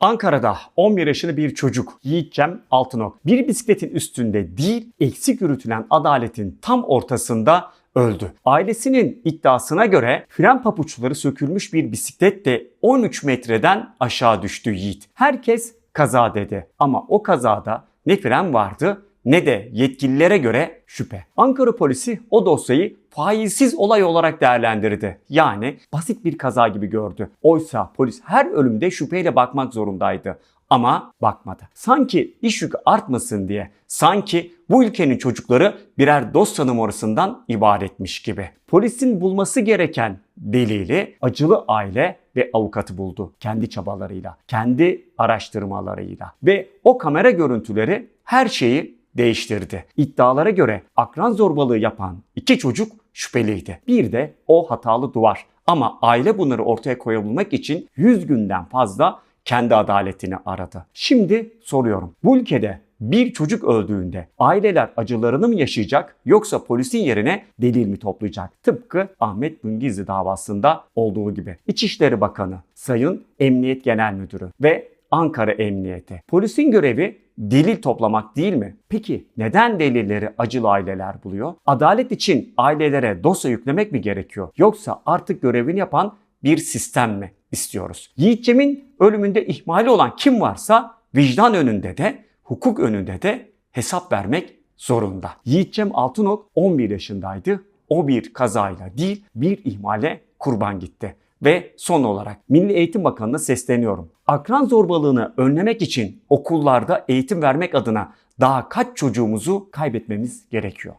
Ankara'da 11 yaşında bir çocuk Yiğitcem Altınok bir bisikletin üstünde değil eksik yürütülen adaletin tam ortasında öldü. Ailesinin iddiasına göre fren papuçları sökülmüş bir bisikletle 13 metreden aşağı düştü Yiğit. Herkes kaza dedi ama o kazada ne fren vardı ne de yetkililere göre şüphe. Ankara polisi o dosyayı faizsiz olay olarak değerlendirdi. Yani basit bir kaza gibi gördü. Oysa polis her ölümde şüpheyle bakmak zorundaydı. Ama bakmadı. Sanki iş yükü artmasın diye, sanki bu ülkenin çocukları birer dosya numarasından ibaretmiş gibi. Polisin bulması gereken delili acılı aile ve avukatı buldu. Kendi çabalarıyla, kendi araştırmalarıyla. Ve o kamera görüntüleri her şeyi değiştirdi. İddialara göre akran zorbalığı yapan iki çocuk şüpheliydi. Bir de o hatalı duvar. Ama aile bunları ortaya koyabilmek için 100 günden fazla kendi adaletini aradı. Şimdi soruyorum. Bu ülkede bir çocuk öldüğünde aileler acılarını mı yaşayacak yoksa polisin yerine delil mi toplayacak? Tıpkı Ahmet Mungizli davasında olduğu gibi. İçişleri Bakanı, Sayın Emniyet Genel Müdürü ve Ankara Emniyeti. Polisin görevi delil toplamak değil mi? Peki neden delilleri acılı aileler buluyor? Adalet için ailelere dosya yüklemek mi gerekiyor? Yoksa artık görevini yapan bir sistem mi istiyoruz? Yiğitcem'in ölümünde ihmali olan kim varsa vicdan önünde de hukuk önünde de hesap vermek zorunda. Yiğitcem Altınok 11 yaşındaydı. O bir kazayla değil bir ihmale kurban gitti. Ve son olarak Milli Eğitim Bakanı'na sesleniyorum. Akran zorbalığını önlemek için okullarda eğitim vermek adına daha kaç çocuğumuzu kaybetmemiz gerekiyor?